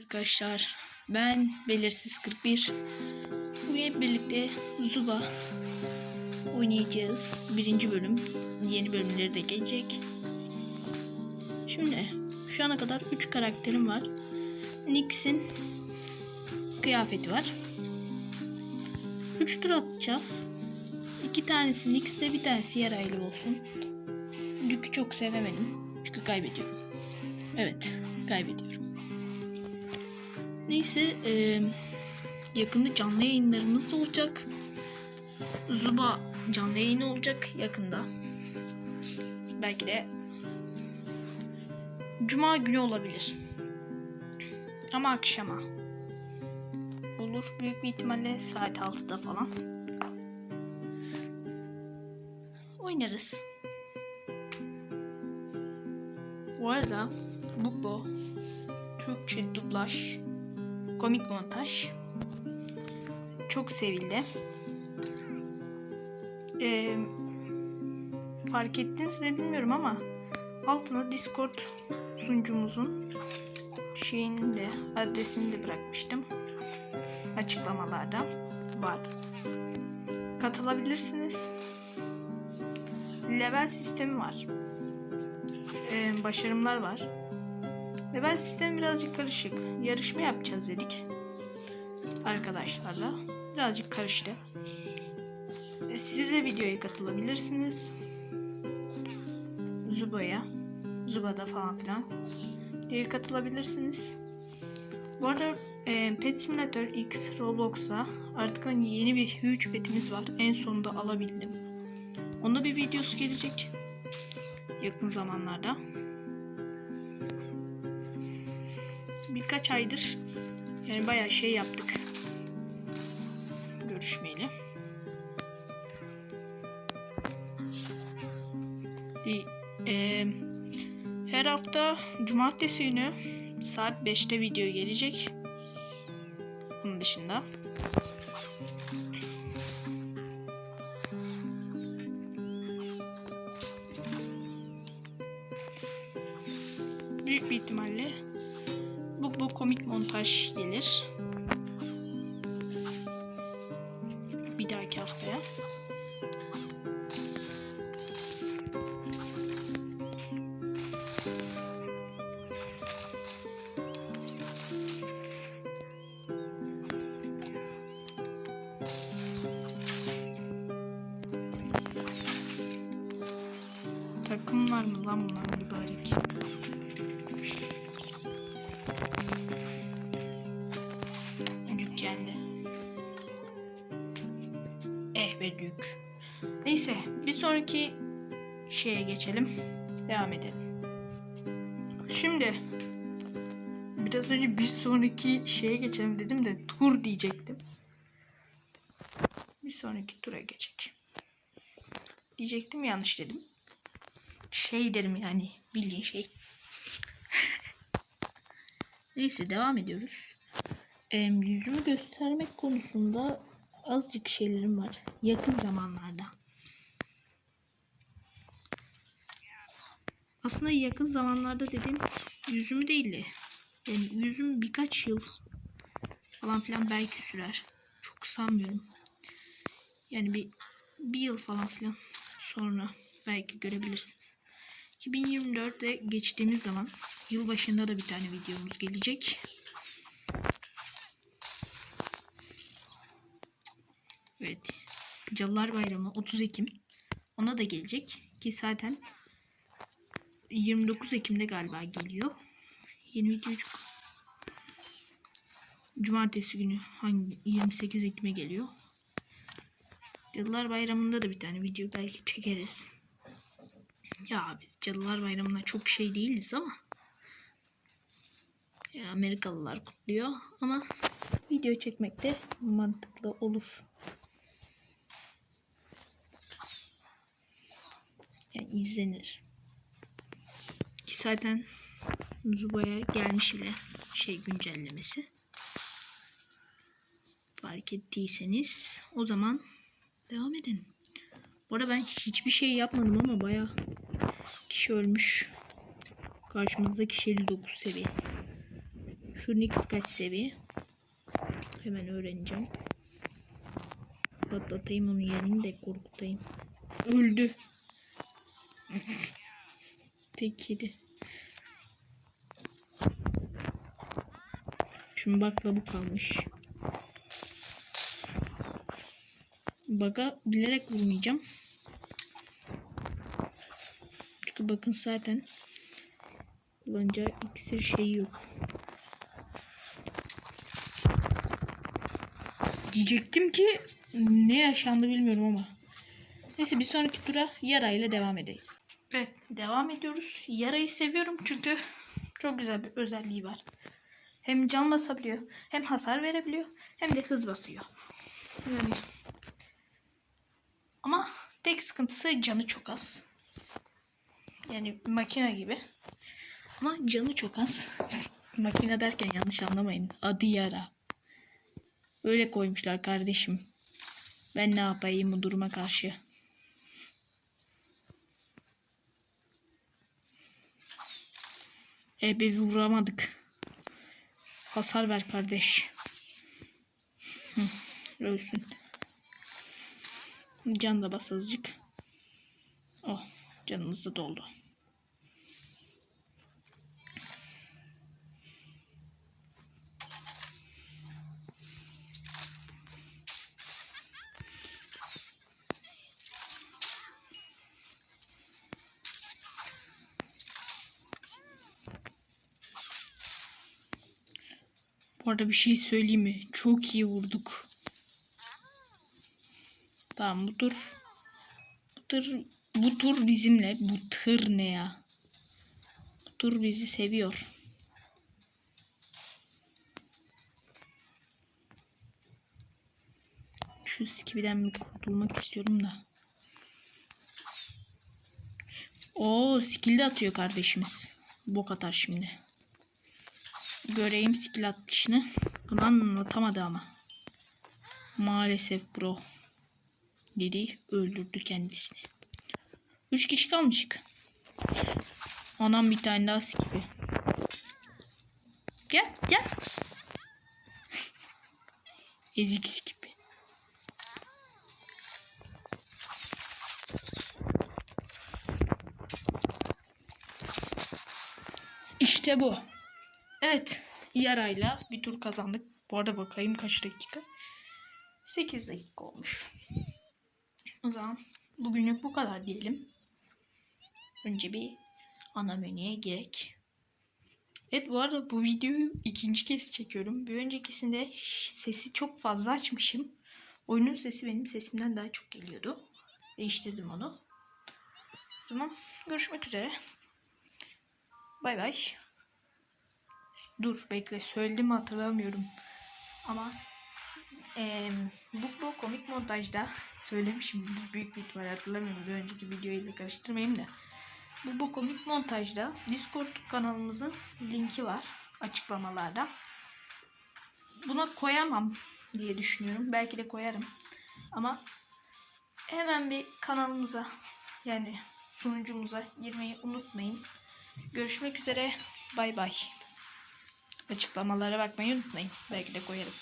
Arkadaşlar ben Belirsiz 41 Bugün hep birlikte Zuba oynayacağız. Birinci bölüm. Yeni bölümleri de gelecek. Şimdi şu ana kadar 3 karakterim var. Nix'in kıyafeti var. 3 tur atacağız. İki tanesi Nix'le bir tanesi Yaraylı olsun. Lük'ü çok sevemedim. Çünkü kaybediyorum. Evet kaybediyorum. Neyse e, yakında canlı yayınlarımız da olacak. Zuba canlı yayını olacak yakında. Belki de Cuma günü olabilir. Ama akşama. Olur. Büyük bir ihtimalle saat 6'da falan. Oynarız. Bu arada bu. Türkçe dublaj, komik montaj çok sevildi. Ee, fark ettiniz mi bilmiyorum ama altına Discord sunucumuzun şeyini de adresini de bırakmıştım. Açıklamalarda var. Katılabilirsiniz. Level sistemi var. Ee, başarımlar var. Level sistemi birazcık karışık. Yarışma yapacağız dedik. Arkadaşlarla. Birazcık karıştı. Ee, Siz de videoya katılabilirsiniz. Zuba'ya. Zuba'da falan filan. Videoya katılabilirsiniz. Bu arada e, Pet Simulator X Roblox'ta artık hani yeni bir huge petimiz var. En sonunda alabildim. Onda bir videosu gelecek. Yakın zamanlarda. Birkaç aydır yani bayağı şey yaptık. Görüşmeyeli. Di, e, her hafta cumartesi günü saat 5'te video gelecek. Bunun dışında. Komik montaj gelir. Geldi. Eh be Dük. Neyse bir sonraki şeye geçelim. Devam edelim. Şimdi biraz önce bir sonraki şeye geçelim dedim de tur diyecektim. Bir sonraki tura geçecek. Diyecektim yanlış dedim. Şey derim yani bildiğin şey. Neyse devam ediyoruz. Yüzümü göstermek konusunda azıcık şeylerim var. Yakın zamanlarda. Aslında yakın zamanlarda dediğim yüzümü değil de yani yüzüm birkaç yıl falan filan belki sürer. Çok sanmıyorum. Yani bir bir yıl falan filan sonra belki görebilirsiniz. 2024'de geçtiğimiz zaman yılbaşında da bir tane videomuz gelecek. Evet. Cadılar Bayramı 30 Ekim. Ona da gelecek. Ki zaten 29 Ekim'de galiba geliyor. Yeni video çok. Cumartesi günü hangi 28 Ekim'e geliyor. Cadılar Bayramı'nda da bir tane video belki çekeriz. Ya biz Cadılar Bayramı'na çok şey değiliz ama yani Amerikalılar kutluyor ama video çekmek de mantıklı olur. Yani izlenir. Ki zaten Zuba'ya gelmiş bile şey güncellemesi. Fark ettiyseniz o zaman devam edelim. Bu arada ben hiçbir şey yapmadım ama baya kişi ölmüş. Karşımızdaki şey 59 seviye. Şu Nix kaç seviye? Hemen öğreneceğim. Patlatayım onun yerini de korkutayım. Öldü. Tek yedi. Şimdi bakla bu kalmış. Baka bilerek vurmayacağım. Çünkü bakın zaten kullanacağı iksir şeyi yok. Diyecektim ki ne yaşandı bilmiyorum ama. Neyse bir sonraki tura Yara ile devam edelim. Evet devam ediyoruz. Yara'yı seviyorum çünkü çok güzel bir özelliği var. Hem can basabiliyor, hem hasar verebiliyor, hem de hız basıyor. Yani ama tek sıkıntısı canı çok az. Yani makine gibi. Ama canı çok az. makine derken yanlış anlamayın. Adı yara. Öyle koymuşlar kardeşim. Ben ne yapayım bu duruma karşı? E bir vuramadık. Hasar ver kardeş. Ölsün. Can da bas azıcık. Oh canımız da doldu. Bu arada bir şey söyleyeyim mi? Çok iyi vurduk. Tamam bu tur. Bu tur, bu tur bizimle. Bu tır ne ya? Bu tur bizi seviyor. Şu skibiden bir kurtulmak istiyorum da. Oo skill de atıyor kardeşimiz. Bok atar şimdi. Göreyim skill atışını. Ama anlatamadı ama. Maalesef bro. Dedi öldürdü kendisini. Üç kişi kalmışık. Anam bir tane daha skipi. Gel gel. Ezik skipi. İşte bu. Evet. Yarayla bir tur kazandık. Bu arada bakayım kaç dakika. 8 dakika olmuş. O zaman bugünlük bu kadar diyelim. Önce bir ana menüye gerek. Evet bu arada bu videoyu ikinci kez çekiyorum. Bir öncekisinde sesi çok fazla açmışım. Oyunun sesi benim sesimden daha çok geliyordu. Değiştirdim onu. O zaman görüşmek üzere. Bay bay. Dur bekle söyledim hatırlamıyorum. Ama eee bu, bu komik montajda söylemişim büyük bir ihtimal hatırlamıyorum. Bir önceki videoyla karıştırmayayım da. Bu, bu komik montajda Discord kanalımızın linki var açıklamalarda. Buna koyamam diye düşünüyorum. Belki de koyarım. Ama hemen bir kanalımıza yani sunucumuza girmeyi unutmayın. Görüşmek üzere. Bay bay. Açıklamalara bakmayı unutmayın. Belki de koyarım.